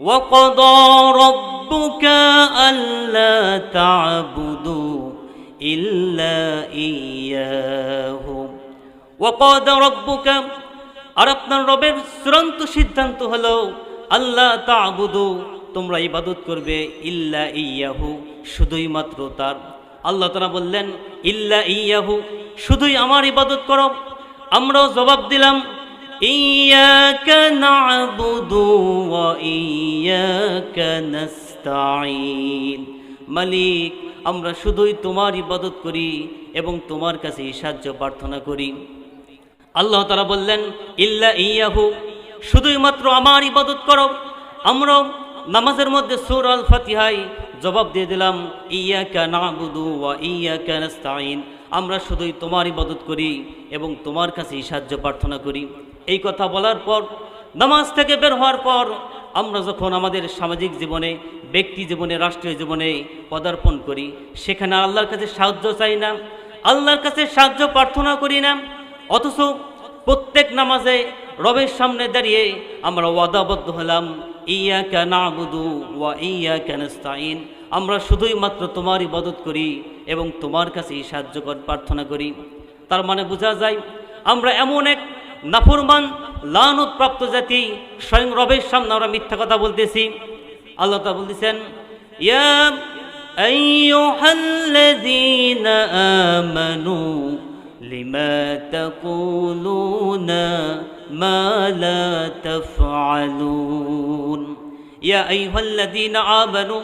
وقضى ربك ألا تعبدوا إلا إياه وقضى ربك আর আপনার রবের চূড়ান্ত সিদ্ধান্ত হলো আল্লাহ তাবুদু তোমরা ইবাদত করবে ইল্লা ইয়াহু শুধুই মাত্র তার আল্লাহ তারা বললেন ইল্লা ইয়াহু শুধুই আমার ইবাদত করো আমরাও জবাব দিলাম না'বুদু ওয়া ইয়াকা নাস্তাঈন মালিক, আমরা শুধুই তোমার ইবাদত করি এবং তোমার কাছে সাহায্য প্রার্থনা করি। আল্লাহ তারা বললেন, ইল্লা ইয়াহু, শুধুই মাত্র আমার ইবাদত করো। আমরা নামাজের মধ্যে সুর আল ফাতিহাই জবাব দিয়ে দিলাম, ইয়াকা নাবুদু ওয়া ইয়াকা নাস্তাইন আমরা শুধুই তোমার ইবাদত করি এবং তোমার কাছে সাহায্য প্রার্থনা করি। এই কথা বলার পর, নামাজ থেকে বের হওয়ার পর, আমরা যখন আমাদের সামাজিক জীবনে, ব্যক্তি জীবনে, রাষ্ট্রীয় জীবনে পদার্পণ করি, সেখানে আল্লাহর কাছে সাহায্য চাই না, আল্লাহর কাছে সাহায্য প্রার্থনা করি না, অথচ প্রত্যেক নামাজে রবের সামনে দাঁড়িয়ে আমরা ওয়াদাবদ্ধ হলাম ইয়া কেন আবুদু ওয়া ইয়া কেনস্তাইন আমরা শুধুই মাত্র তোমার ইবাদত করি এবং তোমার কাছেই সাহায্য প্রার্থনা করি। তার মানে বোঝা যায়, আমরা এমন এক নাফরমান লানুৎপ্রাপ্ত জাতি, স্বয়ং রবের সামনে আমরা মিথ্যা কথা বলতেছি। আল্লাহ তা বলতেছেন আমানু, লিমা তাকুলুনা মা লা তাফআলুন? ইয়া আইহাল্লাযীনা আমানু,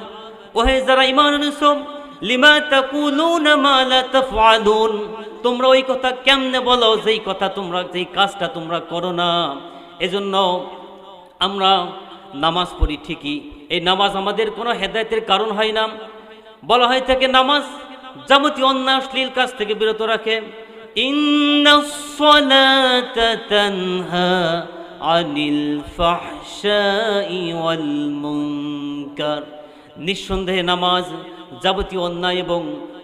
ওহে যারা ঈমান এনেছো লিমা তাকুলুনা মা লা তাফআলুন। তোমরা ওই কথা কেমনে বলো? যেই কথা তোমরা, যেই কাজটা তোমরা করো না। এজন্য আমরা নামাজ পড়ি ঠিকই। এই নামাজ আমাদের কোনো হেদায়েতের কারণ হয় না। বলা হয় থাকে নামাজ যাবতীয় অন্যায় অশ্লীল কাজ থেকে বিরত রাখে। আনিল ফাহশাই ওয়াল মুনকার। নিঃসন্দেহে নামাজ যাবতীয় অন্যায় এবং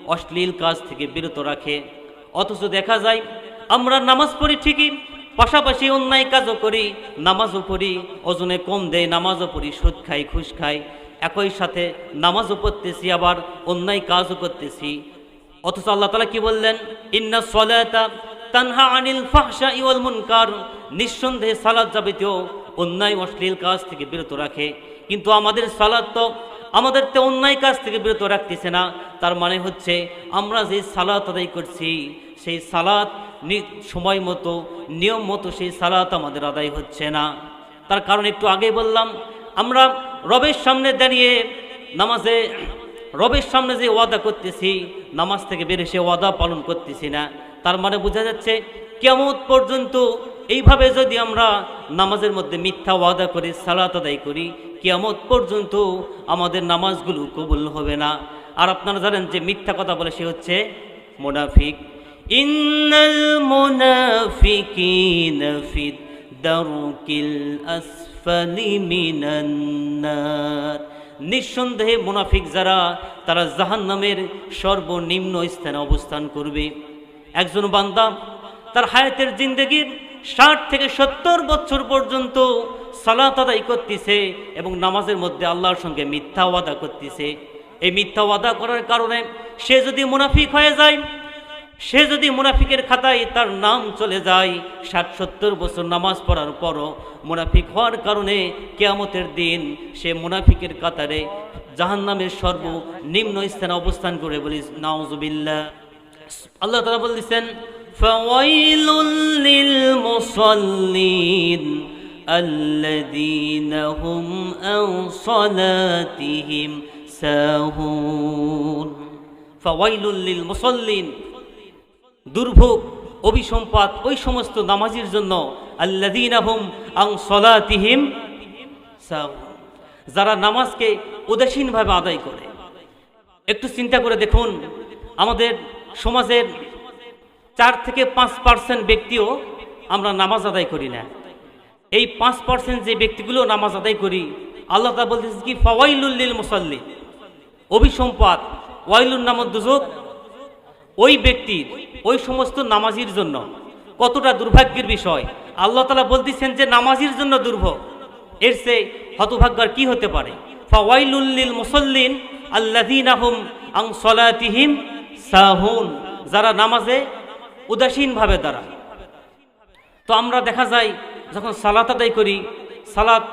অশ্লীল কাজ থেকে বিরত রাখে। অথচ দেখা যায়, আমরা নামাজ পড়ি ঠিকই, পাশাপাশি অন্যায় কাজও করি, নামাজও পড়ি, ওজনে কম দেয় নামাজও পড়ি, সুদ খাই, ঘুষ খাই, একই সাথে নামাজও পড়তেছি, আবার অন্যায় কাজও করতেছি। অথচ আল্লাহ তালা কি বললেন? ইন্না সলাতা তানহা আনিল ফাহশা ইওয়াল মুনকার। নিঃসন্দেহে সালাদ যাবতীয় অন্যায়, অশ্লীল কাজ থেকে বিরত রাখে। কিন্তু আমাদের সালাদ তো আমাদের তো অন্যায় কাজ থেকে বিরত রাখতেছে না। তার মানে হচ্ছে, আমরা যে সালাত আদায় করছি, সেই সালাত সময় মতো, নিয়ম মতো সেই সালাত আমাদের আদায় হচ্ছে না। তার কারণ একটু আগেই বললাম, আমরা রবের সামনে দাঁড়িয়ে নামাজে, রবের সামনে যে ওয়াদা করতেছি, নামাজ থেকে বের সে ওয়াদা পালন করতেছি না। তার মানে বোঝা যাচ্ছে কেমন পর্যন্ত এইভাবে যদি আমরা নামাজের মধ্যে মিথ্যা ওয়াদা করি সালাত আদায় করি কিয়ামত পর্যন্ত আমাদের নামাজগুলো কবুল হবে না। আর আপনারা জানেন যে মিথ্যা কথা বলে সে হচ্ছে মোনাফিক। ইন্নাল মুনাফিকিনা ফি দারকিল আসফালি মিনান নার। নিঃসন্দেহে মুনাফিক যারা তারা জাহান্নামের সর্বনিম্ন স্থানে অবস্থান করবে। একজন বান্দা তার হায়াতের জিন্দগির ষাট থেকে সত্তর বছর পর্যন্ত সালাত আদায় করতেছে এবং নামাজের মধ্যে আল্লাহর সঙ্গে মিথ্যা ওয়াদা করতেছে। এই মিথ্যা ওয়াদা করার কারণে সে যদি মুনাফিক হয়ে যায়, সে যদি মুনাফিকের খাতায় তার নাম চলে যায়, ষাট সত্তর বছর নামাজ পড়ার পরও মুনাফিক হওয়ার কারণে কেয়ামতের দিন সে মুনাফিকের কাতারে জাহান্নামের সর্বনিম্ন স্থানে অবস্থান করে বলি নাউজুবিল্লাহ। আল্লাহ তালা বলতেছেন فويل للمصلين الذين هم عن صلاتهم ساهون فويل للمصلين দুর্ভোগ অভিসম্পাত ওই সমস্ত নামাজির জন্য আল্লাদিনাহুম আং সলাতিহিম সাহুন। যারা নামাজকে উদাসীনভাবে আদায় করে একটু চিন্তা করে দেখুন আমাদের সমাজের চার থেকে পাঁচ পার্সেন্ট ব্যক্তিও আমরা নামাজ আদায় করি না। এই পাঁচ পার্সেন্ট যে ব্যক্তিগুলো নামাজ আদায় করি, আল্লাহ তা বলতেছে কি ফওয়াইলুল্লিল মুসাল্লি। অভিসম্পাত, ওয়াইলুন নামক দুযোগ ওই ব্যক্তির ওই সমস্ত নামাজির জন্য কতটা দুর্ভাগ্যের বিষয়। আল্লাহ তালা বলতেছেন যে, নামাজির জন্য দুর্ভোগ। এর সে হতভাগ্যার কি হতে পারে? ফাওয়াইলুল্লিল মুসল্লিন আল্লাযীনাহুম আং সলাতিহিম সাহুন। যারা নামাজে উদাসীনভাবে দাঁড়ায় তো আমরা দেখা যায়, যখন সালাত আদায় করি, সালাত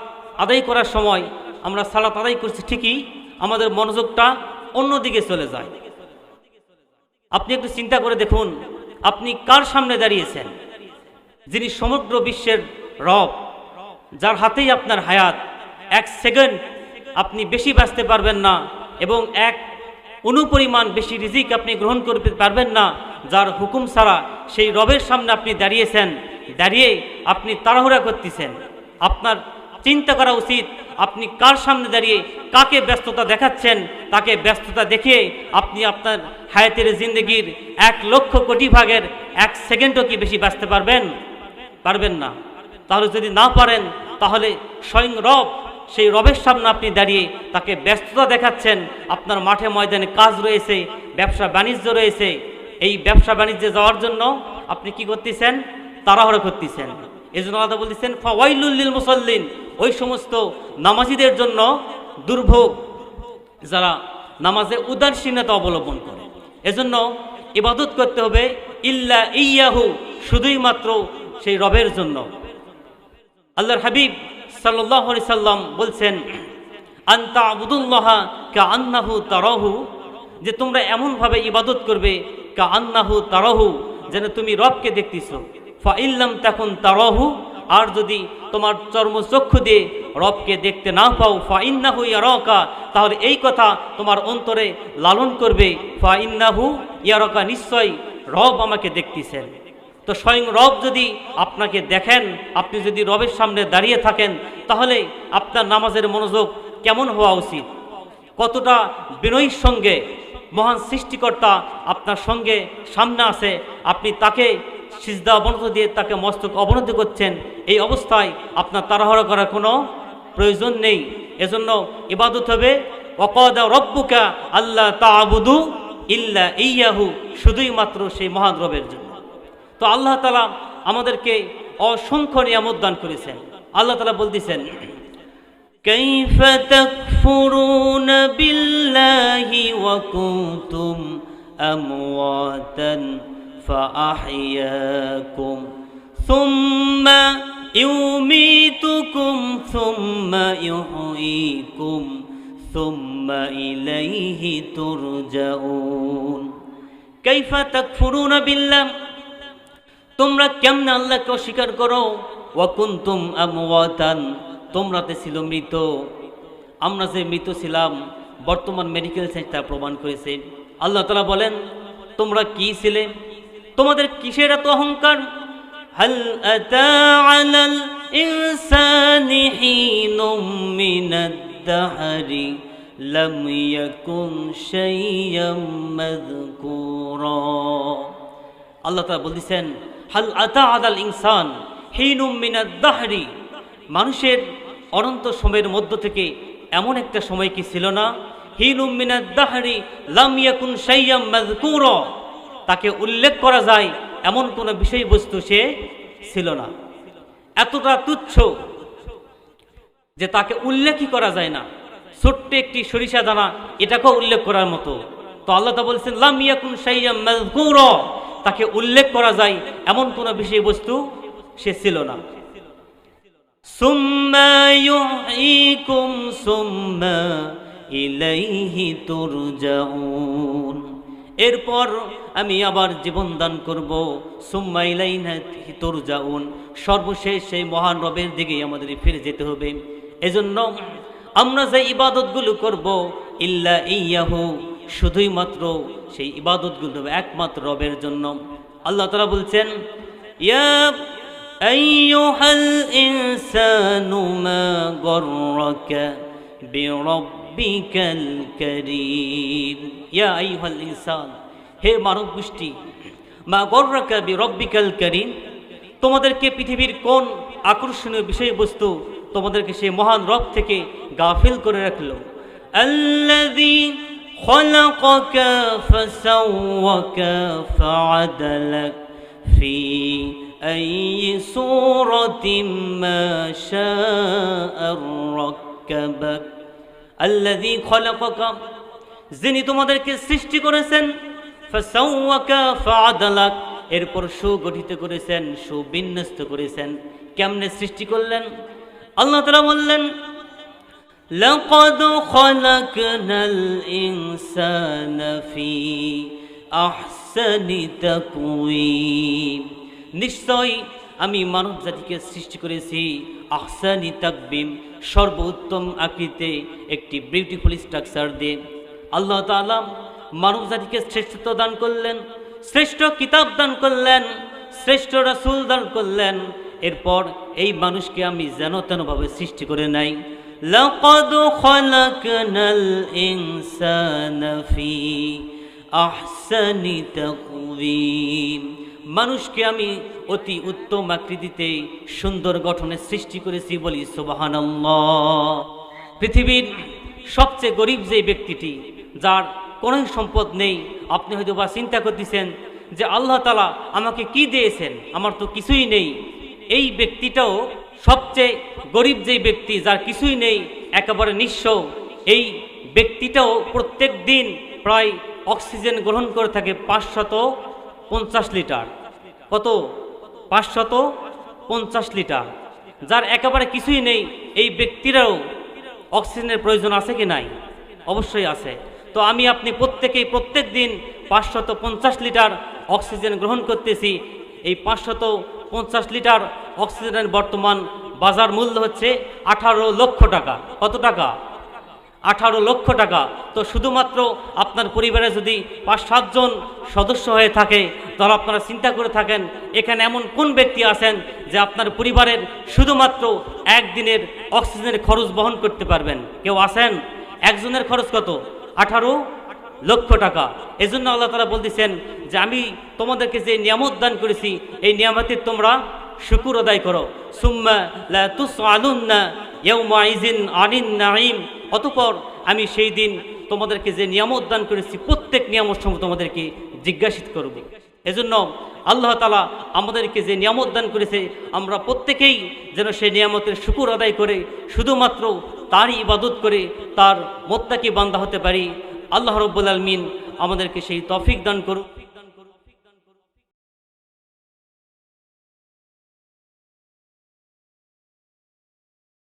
আদায় করার সময় আমরা সালাত আদায় করছি ঠিকই, আমাদের মনোযোগটা অন্যদিকে চলে যায়। আপনি একটু চিন্তা করে দেখুন, আপনি কার সামনে দাঁড়িয়েছেন? যিনি সমগ্র বিশ্বের রব, যার হাতেই আপনার হায়াত, এক সেকেন্ড আপনি বেশি বাঁচতে পারবেন না, এবং এক অনুপরিমাণ বেশি রিজিক আপনি গ্রহণ করতে পারবেন না, যার হুকুম ছাড়া সেই রবের সামনে আপনি দাঁড়িয়েছেন, দাঁড়িয়ে আপনি তাড়াহুড়া করতেছেন। আপনার চিন্তা করা উচিত, আপনি কার সামনে দাঁড়িয়ে কাকে ব্যস্ততা দেখাচ্ছেন, তাকে ব্যস্ততা দেখিয়ে আপনি আপনার হায়াতের জিন্দগির এক লক্ষ কোটি ভাগের এক সেকেন্ডও কি বেশি বাঁচতে পারবেন? পারবেন না। তাহলে যদি না পারেন, তাহলে স্বয়ং রব সেই রবের সামনে আপনি দাঁড়িয়ে তাকে ব্যস্ততা দেখাচ্ছেন। আপনার মাঠে ময়দানে কাজ রয়েছে, ব্যবসা বাণিজ্য রয়েছে। এই ব্যবসা বাণিজ্যে যাওয়ার জন্য আপনি কি করতেছেন? তাড়াহুড়ো করতেছেন। এই জন্য আলাদা বলতেছেন ফাওয়াইলুল্লিল মুসল্লিন। ওই সমস্ত নামাজিদের জন্য দুর্ভোগ যারা নামাজে উদাসীনতা অবলম্বন করে। এজন্য ইবাদত করতে হবে, ইল্লা ইয়াহু, শুধুই মাত্র সেই রবের জন্য। আল্লাহর হাবিব সাল্লাহ সাল্লাম বলছেন আন্তা আবুদুল্লাহ কা আন্নাহু তারাহু যে তোমরা এমনভাবে ইবাদত করবে কা আন্নাহু তারাহু যেন তুমি রবকে দেখতেছ। ফা তখন তারাহু আর যদি তোমার চর্মচক্ষু দিয়ে রবকে দেখতে না পাও ফা ইন্নাহু ইয়ারকা তাহলে এই কথা তোমার অন্তরে লালন করবে ফা ইন্নাহু ইয়ারকা নিশ্চয় রব আমাকে দেখতেছেন। তো স্বয়ং রব যদি আপনাকে দেখেন, আপনি যদি রবের সামনে দাঁড়িয়ে থাকেন, তাহলে আপনার নামাজের মনোযোগ কেমন হওয়া উচিত? কতটা বিনয়ীর সঙ্গে মহান সৃষ্টিকর্তা আপনার সঙ্গে সামনে আছে, আপনি তাকে সিজদা অবনত দিয়ে তাকে মস্তক অবনতি করছেন, এই অবস্থায় আপনার তাড়াহড়া করার কোনো প্রয়োজন নেই। এজন্য ইবাদত হবে অকদা রব্বুকা আল্লাহ তাবুদু ইল্লা ইয়াহু, শুধুই মাত্র সেই মহান রবের জন্য। তো আল্লাহ তালা আমাদেরকে অসংখ্য নিয়ামত দান করেছেন আল্লাহ তালা বলতেছেন كيف تكفرون بالله وكنتم أمواتا فأحياكم ثم يميتكم ثم يحييكم ثم إليه ترجعون كيف تكفرون بالله তোমরা কেমনে আল্লাহকে অস্বীকার করো? ওয়াকুন্তুম আমওয়াতান তোমরা তে ছিল মৃত। আমরা যে মৃত ছিলাম, বর্তমান মেডিকেল সায়েন্স তা প্রমাণ করেছে। আল্লাহ তালা বলেন, তোমরা কি ছিলে? তোমাদের কিসের এত অহংকার? হাল আলাল ইনসানি হিনুম মিনাদ দাহরি, লাম ইয়াকুন শাইয়াম মাযকুরা। আল্লাহ তালা বলতেছেন হাল আতা আদাল ইনসান, হিনুম মিনাদ দাহরি। মানুষের অনন্ত সময়ের মধ্য থেকে এমন একটা সময় কি ছিল না? হিনুম মিনাদ দাহরি লাম ইয়াকুন শাইয়াম তাকে উল্লেখ করা যায় এমন কোনো বিষয়বস্তু সে ছিল না। এতটা তুচ্ছ যে তাকে উল্লেখই করা যায় না। ছোট্ট একটি সরিষা দানা এটাকেও উল্লেখ করার মতো। তো আল্লাহ তা বলছেন, লাম ইয়াকুন শাইয়াম মাযকুর। তাকে উল্লেখ করা যায়, এমন কোনো বিষয়বস্তু সে ছিল না। এরপর আমি আবার জীবন দান করব, সুম্মা সর্বশেষ সেই মহান রবের দিকেই আমাদের ফিরে যেতে হবে। এজন্য আমরা যে ইবাদতগুলো করব, ইল্লা ইয়াহু শুধুই মাত্র সেই ইবাদত গুল্তে একমাত্র রবের জন্য। আল্লাহ তারা বলছেন হে মানব গোষ্ঠী, মা গর্রাকা বি রব্বিকাল করিম, তোমাদেরকে পৃথিবীর কোন আকর্ষণীয় বিষয়বস্তু তোমাদেরকে সেই মহান রব থেকে গাফিল করে রাখল? আল্লাযী خلقك فسوك فعدلك في أي سورة ما شاء ركبك الذي خلقك যিনি তোমাদেরকে সৃষ্টি করেছেন ফাসাওয়াকা ফাআদালাক এরপর সুগঠিত করেছেন সুবিন্যস্ত করেছেন কেমনে সৃষ্টি করলেন আল্লাহ তাআলা বললেন لقد خلقنا الإنسان في أحسن تقويم নিশ্চয় আমি মানব জাতিকে সৃষ্টি করেছি আহসানি তাকবিম সর্বোত্তম আকৃতিতে একটি বিউটিফুল স্ট্রাকচার দিয়ে আল্লাহ তাআলা মানব জাতিকে শ্রেষ্ঠত্ব দান করলেন শ্রেষ্ঠ কিতাব দান করলেন শ্রেষ্ঠ রাসূল দান করলেন এরপর এই মানুষকে আমি যেন তেনভাবে সৃষ্টি করে নাই لقد خلقنا الإنسان في أحسن تقويم মানুষকে আমি অতি উত্তম আকৃতিতে সুন্দর গঠনের সৃষ্টি করেছি বলি সুবহানাল্লাহ পৃথিবীর সবচেয়ে গরিব যে ব্যক্তিটি যার কোনো সম্পদ নেই আপনি হয়তো বা চিন্তা করতেছেন যে আল্লাহ তালা আমাকে কি দিয়েছেন আমার তো কিছুই নেই এই ব্যক্তিটাও সবচেয়ে গরিব যেই ব্যক্তি, যার কিছুই নেই, একেবারে নিঃস্ব, এই ব্যক্তিটাও প্রত্যেক দিন প্রায় অক্সিজেন গ্রহণ করে থাকে পাঁচশত পঞ্চাশ লিটার। কত? পাঁচশত পঞ্চাশ লিটার। যার একেবারে কিছুই নেই, এই ব্যক্তিরাও অক্সিজেনের প্রয়োজন আছে কি নাই? অবশ্যই আছে। তো আমি আপনি প্রত্যেকেই প্রত্যেক দিন পাঁচশত পঞ্চাশ লিটার অক্সিজেন গ্রহণ করতেছি, এই পাঁচশত পঞ্চাশ লিটার অক্সিজেনের বর্তমান বাজার মূল্য হচ্ছে আঠারো লক্ষ টাকা। কত টাকা? আঠারো লক্ষ টাকা। তো শুধুমাত্র আপনার পরিবারে যদি পাঁচ সাতজন সদস্য হয়ে থাকে, তাহলে আপনারা চিন্তা করে থাকেন, এখানে এমন কোন ব্যক্তি আছেন যে আপনার পরিবারের শুধুমাত্র একদিনের অক্সিজেনের খরচ বহন করতে পারবেন? কেউ আছেন? একজনের খরচ কত? আঠারো? লক্ষ টাকা। এজন্য আল্লাহ তালা বলতেছেন যে আমি তোমাদেরকে যে নিয়ামত দান করেছি, এই নিয়ামতের তোমরা শুকুর আদায় করো। সুম্মা অতঃপর আমি সেই দিন তোমাদেরকে যে নিয়ামত দান করেছি, প্রত্যেক নিয়ামত সমূহ তোমাদেরকে জিজ্ঞাসিত করব। এজন্য আল্লাহ তালা আমাদেরকে যে নিয়ামত দান করেছে, আমরা প্রত্যেকেই যেন সেই নিয়ামতের শুকুর আদায় করে, শুধুমাত্র তারই ইবাদত করে তার মোত্তাকি বান্দা হতে পারি। আল্লাহ রব্বুল আলমিন আমাদেরকে সেই তফিক দান করুন